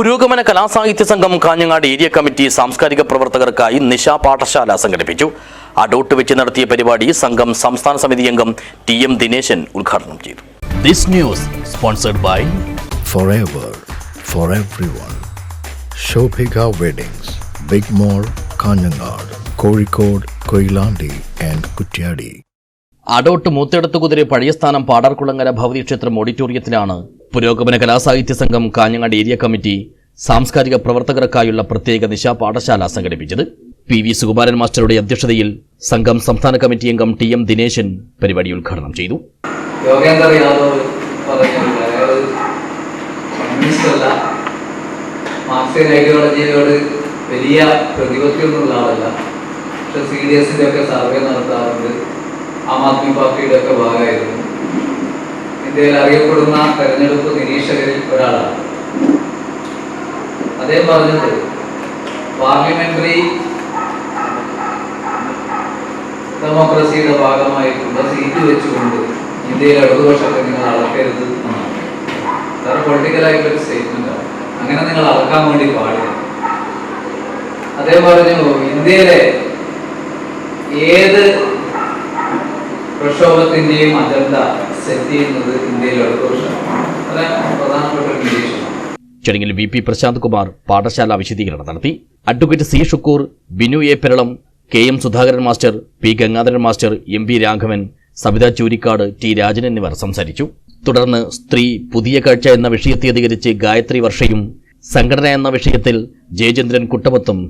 പുരോഗമന കലാസാഹിത്യ സംഘം Kanhangad area committee സാംസ്കാരിക പ്രവർത്തകർക്കായി നിശ പാഠശാല സംഘടിപ്പിച്ചു. അടോട്ട് വെച്ച് നടത്തിയ പരിപാടി സംഘം സംസ്ഥാന സമിതി അംഗം ടി എം ദിനേശൻ ഉദ്ഘാടനം ചെയ്തു. This news sponsored by forever for everyone Shobhika weddings big mall Kanhangad Kozhikode Koyilandy and Kutyadi. Adottu മൂത്തെടുത്ത് കുതിരെ പഴയ സ്ഥാനം പാടാർകുളങ്ങര ഭവതി ക്ഷേത്രം ഓഡിറ്റോറിയത്തിലാണ്. പുരോഗമന കലാസാഹിത്യ സംഘം കാഞ്ഞങ്ങാട് ഏരിയ കമ്മിറ്റി സാംസ്കാരിക പ്രവർത്തകർക്കായുള്ള പ്രത്യേക നിശാ പാഠശാല സംഘടിപ്പിച്ചത്. പി വി സുകുമാരൻ മാസ്റ്ററുടെ അധ്യക്ഷതയിൽ സംഘം സംസ്ഥാന കമ്മിറ്റി അംഗം ടി എം ദിനേശൻ പരിപാടി ഉദ്ഘാടനം ചെയ്തു. യോഗേന്ദ്ര വലിയ പ്രതിപത്തിയൊന്നുമുള്ള ആളല്ല പക്ഷെ സി ഡി എസിന്റെ ഒക്കെ സർവേ നടത്താറുണ്ട്. ആം ആദ്മി പാർട്ടിയുടെ ഒക്കെ ഭാഗമായിരുന്നു. ഇന്ത്യയിൽ അറിയപ്പെടുന്ന തെരഞ്ഞെടുപ്പ് നിരീക്ഷകരിൽ ഒരാളാണ്. അദ്ദേഹം പറഞ്ഞത് പാർലമെന്ററി ഡെമോക്രസിയുടെ ഭാഗമായിട്ടുള്ള സീറ്റ് വെച്ചുകൊണ്ട് ഇന്ത്യയിൽ ഇടതുപക്ഷത്തെ നിങ്ങൾ അളക്കരുത് എന്നാണ്. പൊളിറ്റിക്കലായിട്ടൊരു സ്റ്റേറ്റ്മെന്റ് ആണ്. അങ്ങനെ നിങ്ങൾ അളക്കാൻ വേണ്ടി പാടില്ല. അദ്ദേഹം പറഞ്ഞു ഇന്ത്യയിലെ ഏത് പ്രക്ഷോഭത്തിന്റെയും അജണ്ട സെറ്റ് ചെയ്യുന്നത് ഇന്ത്യയിലെ ഇടതുപക്ഷമാണ് പ്രധാനപ്പെട്ട ചടങ്ങിൽ വി പി പ്രശാന്ത് കുമാർ പാഠശാല വിശദീകരണം നടത്തി. Advocate C Shukkoor Binu A Peralam K M Sudhakaran master P Gangadharan master M P Raghavan Savitha Choorikkad T Rajan എന്നിവർ സംസാരിച്ചു. തുടർന്ന് സ്ത്രീ പുതിയ കാഴ്ച എന്ന വിഷയത്തെ അധികരിച്ച് ഗായത്രി വർഷയും സംഘടന എന്ന വിഷയത്തിൽ ജയചന്ദ്രൻ കുട്ടമത്തും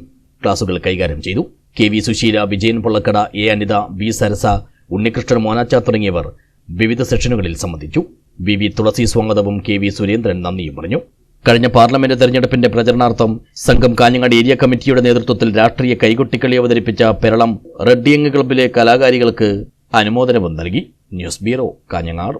ക്ലാസുകൾ കൈകാര്യം ചെയ്തു. K V Susheela Vijayan Pollakkada A Anitha B Sarasa Unnikrishnan Monachar തുടങ്ങിയവർ വിവിധ സെഷനുകളിൽ സംബന്ധിച്ചു. വി വി തുളസി സ്വാഗതവും കെ വി സുരേന്ദ്രൻ നന്ദിയും പറഞ്ഞു. കഴിഞ്ഞ പാർലമെന്റ് തെരഞ്ഞെടുപ്പിന്റെ പ്രചരണാർത്ഥം സംഘം കാഞ്ഞങ്ങാട് ഏരിയ കമ്മിറ്റിയുടെ നേതൃത്വത്തിൽ രാഷ്ട്രീയ കൈകൊട്ടിക്കളി അവതരിപ്പിച്ച പെരളം റെഡ്ഡിയങ് ക്ലബിലെ കലാകാരികൾക്ക് അനുമോദനവും നൽകി. News bureau Kanhangad.